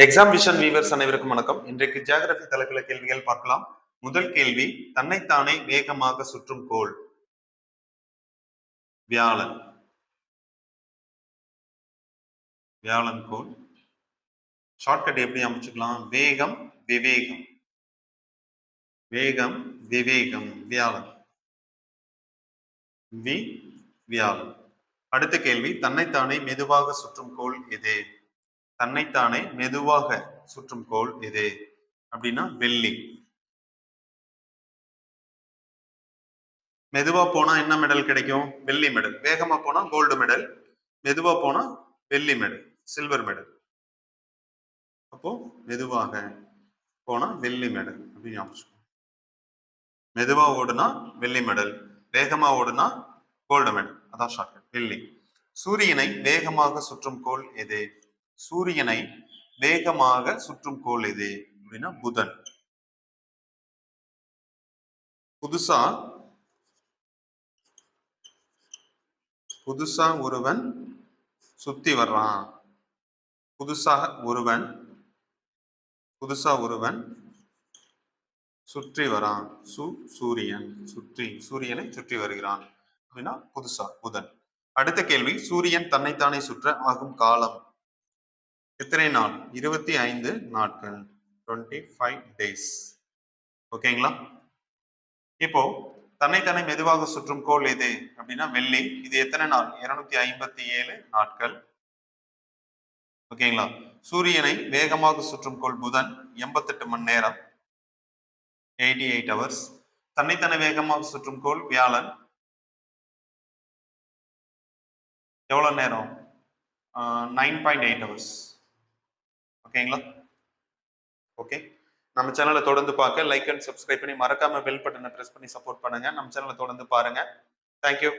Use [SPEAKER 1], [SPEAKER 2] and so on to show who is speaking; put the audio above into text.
[SPEAKER 1] Exam vision viewers அனைவருக்கும் வணக்கம். இன்றைக்கு ஜியாகிரபி தலைப்புல கேள்விகள் பார்க்கலாம். முதல் கேள்வி தன்னைத்தானே வேகமாக சுற்றும் கோள். வியாழன். வியாழன் கோள். ஷார்ட்கட் எப்படி அமைச்சுக்கலாம்? வேகம் விவேகம். வேகம் விவேகம் வியாழன். வி வியாழன். அடுத்த கேள்வி தன்னைத்தானே மெதுவாக சுற்றும் கோள் எது? தன்னைத்தானே மெதுவாக சுற்றும் கோள் எது? அப்படின்னா வெள்ளி. மெதுவா போனா என்ன மெடல் கிடைக்கும்? வெள்ளி மெடல். வேகமா போனா கோல்டு மெடல். மெதுவா போனா வெள்ளி மெடல். Silver medal. அப்போ மெதுவாக போனா வெள்ளி மெடல். அப்படின்னு ஞாபகம் மெதுவா ஓடுனா வெள்ளி மெடல். வேகமா ஓடுனா கோல்டு மெடல். அதான் ஷார்ட் வெள்ளி. சூரியனை வேகமாக சுற்றும் கோல் எது? சூரியனை வேகமாக சுற்றும் கோள் எது அப்படின்னா புதன். புதுசா புதுசா ஒருவன் சுத்தி வர்றான். புதுசாக ஒருவன் புதுசா ஒருவன் சுற்றி வரான் சு சூரியன் சுற்றி சூரியனை சுற்றி வருகிறான். அப்படின்னா புதுசா புதன். அடுத்த கேள்வி சூரியன் தன்னைத்தானே சுற்ற ஆகும் காலம். எத்தனை நாள்? இருபத்தி ஐந்து நாட்கள். டுவெண்ட்டி ஃபைவ் டேஸ் ஓகேங்களா? இப்போ தன்னைத்தானே மெதுவாக சுற்றும் கோள் எது? அப்படின்னா வெள்ளி. இது எத்தனை நாள்? இருநூத்தி ஐம்பத்தி ஏழு நாட்கள். ஓகேங்களா? சூரியனை வேகமாக சுற்றும் கோள் புதன் எண்பத்தெட்டு மணி நேரம். எயிட்டி எயிட் ஹவர்ஸ் தன்னைத்தனை வேகமாக சுற்றும் கோள் வியாழன். எவ்வளவு நேரம்? நைன் பாயிண்ட் எயிட் ஹவர்ஸ் ஓகேங்களா? ஓகே. நம்ம சேனலை தொடர்ந்து பார்க்க லைக் அண்ட் சப்ஸ்கிரைப் பண்ணி மறக்காம பெல் பட்டனை ப்ரெஸ் பண்ணி சப்போர்ட் பண்ணுங்க. நம்ம சேனலை தொடர்ந்து பாருங்க. தேங்க்யூ